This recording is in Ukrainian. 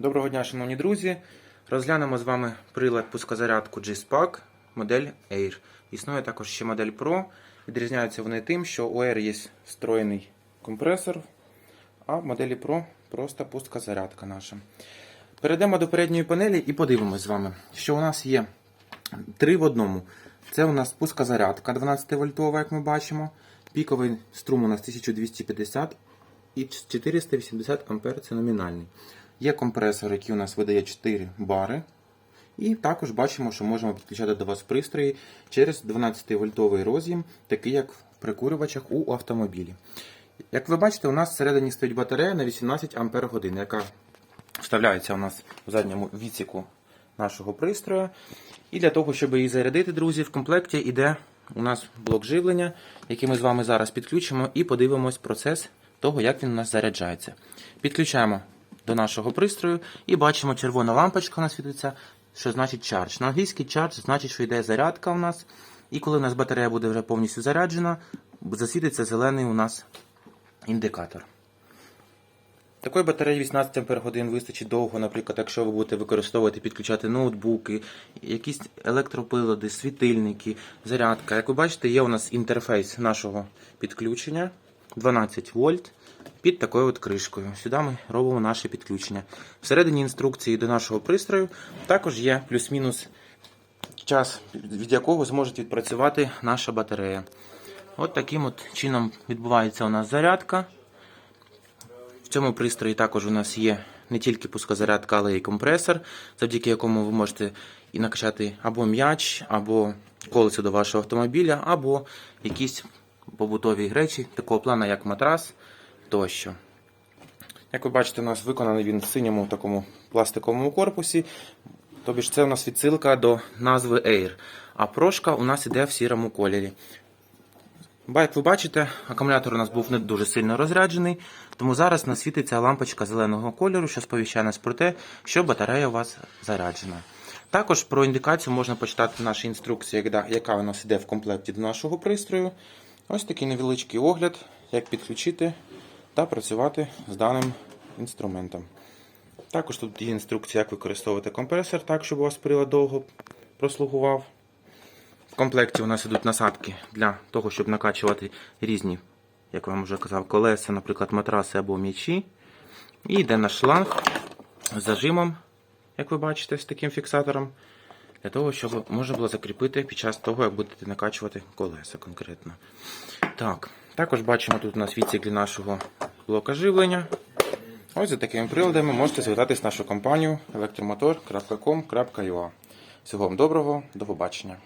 Доброго дня, шановні друзі. Розглянемо з вами прилад пускозарядку G-Spark модель Air. Існує також ще модель Pro. Відрізняються вони тим, що у Air є встроєний компресор, а в моделі Pro просто пускозарядка наша. Перейдемо до передньої панелі і подивимось з вами, що у нас є три в одному. Це у нас пускозарядка 12 вольтова, як ми бачимо. Піковий струм у нас 1250 і 480 ампер це номінальний. Є компресор, який у нас видає 4 бари. І також бачимо, що можемо підключати до вас пристрої через 12-вольтовий роз'єм, такий як в прикурювачах у автомобілі. Як ви бачите, у нас всередині стоїть батарея на 18 Ампер годин, яка вставляється у нас в задньому відсіку нашого пристрою. І для того, щоб її зарядити, друзі, в комплекті йде у нас блок живлення, який ми з вами зараз підключимо і подивимось процес того, як він у нас заряджається. Підключаємо до нашого пристрою і бачимо, червона лампочка у нас світиться, що значить charge. На англійський charge значить, що йде зарядка у нас. І коли у нас батарея буде вже повністю заряджена, засвітиться зелений у нас індикатор. Такої батареї 18 Ах вистачить довго, наприклад, якщо ви будете використовувати, підключати ноутбуки, якісь електроприлади, світильники, зарядка. Як ви бачите, є у нас інтерфейс нашого підключення 12 вольт під такою от кришкою. Сюди ми робимо наше підключення. Всередині інструкції до нашого пристрою також є плюс-мінус час, від якого зможе відпрацювати наша батарея. От таким от чином відбувається у нас зарядка. В цьому пристрої також у нас є не тільки пускозарядка, але й компресор, завдяки якому ви можете і накачати або м'яч, або колесо до вашого автомобіля, або якісь побутові речі, такого плану, як матрас тощо. Як ви бачите, у нас виконаний він в синьому такому пластиковому корпусі. Тобі ж це у нас відсилка до назви Air. А прошка у нас іде в сірому кольорі. Як ви бачите, акумулятор у нас був не дуже сильно розряджений, тому зараз нас світиться лампочка зеленого кольору, що сповіщає нас про те, що батарея у вас заряджена. Також про індикацію можна почитати в нашій інструкції, яка у нас йде в комплекті до нашого пристрою. Ось такий невеличкий огляд, як підключити та працювати з даним інструментом. Також тут є інструкція, як використовувати компресор, так, щоб у вас прилад довго прослугував. В комплекті у нас йдуть насадки для того, щоб накачувати різні, як вам вже казав, колеса, наприклад, матраси або м'ячі. І йде наш шланг з зажимом, як ви бачите, з таким фіксатором, для того, щоб можна було закріпити під час того, як будете накачувати колеса конкретно. Так, Також бачимо тут у нас відсік для нашого блока живлення. Ось за такими приладами можете звертатись в нашу компанію електромотор.com.ua. Всього вам доброго, до побачення.